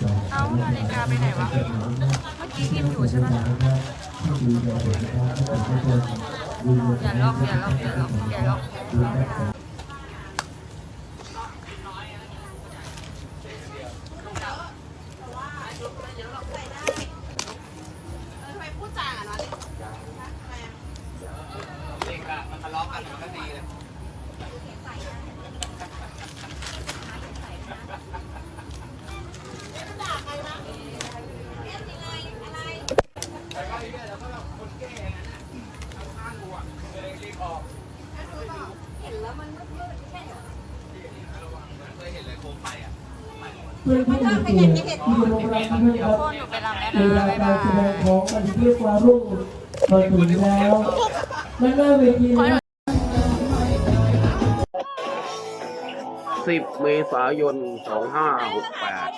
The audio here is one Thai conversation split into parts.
เมื่อกี้พิมพ์อยู่ใช่ไหมอย่าล็อกอย่าล็อกอย่าล็อกอย่าล็อกเพื่อนผู้มีเกียรติ ที่ลงรับด้วยรับโคนหนูไปรำแล้วเวนะลาบ๊ายกาบารแสดงของมันเรียกว่ารุ่งมาถึงแล้วและหน้าเวทีนะสิบเมษายนสองห้าหกแปด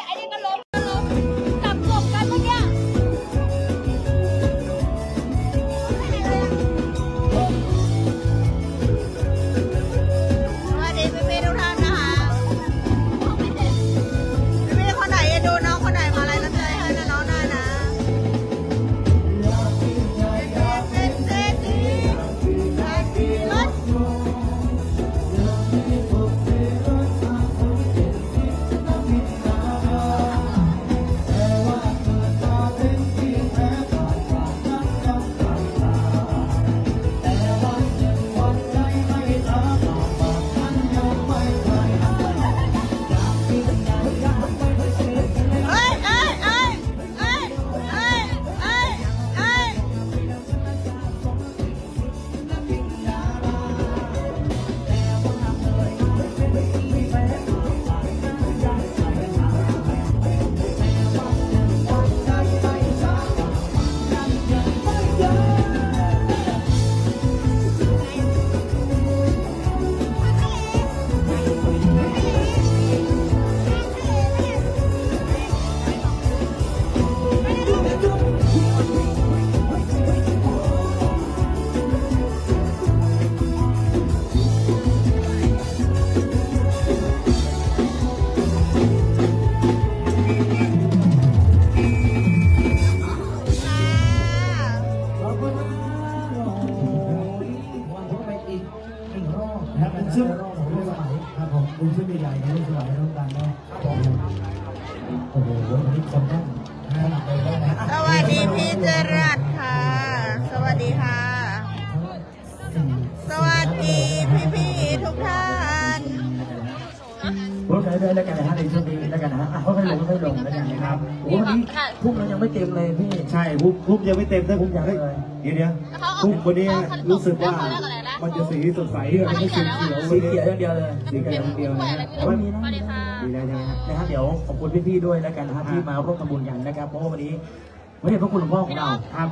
ชื่อรอบของลูกสมัยครับผมคุณชื่อใหญ่ๆในลูกสมัยต้องการแน่ครับผมโอ้โหวันนี้คนแน่นขนาดเลยนะสวัสดีพี่เจรัตค่ะ สวัสดีค่ะ สวัสดีพี่พี่ๆทุกท่านรถไหนด้วยแล้วกันนะฮะในช่วงนี้แล้วกันนะฮะอะค่อยๆลงค่อยๆลงแล้วกันนะครับโอ้โหวันนี้พุ่งเรายังไม่เต็มเลยพี่ ใช่ปุ๊บปุ๊บยังไม่เต็มถ้าผมอยากให้เลยเดี๋ยวเดี๋ยวปุ๊บวันนี้รู้สึกว่า มันจะสีสดใสมันไม่สีเขียวสีเขียวอย่างเดียวเลยสีเขียวอย่างเดียวนะวันนี้นะดีแล้วใช่ไหมครับนะฮะเดี๋ยวขอบคุณพี่ๆด้วยแล้วกันนะฮะที่มาร่วมทำบุญกันนะครับเพราะว่าวันนี้ไม่ได้พระคุณหลวงพ่อของเราครับ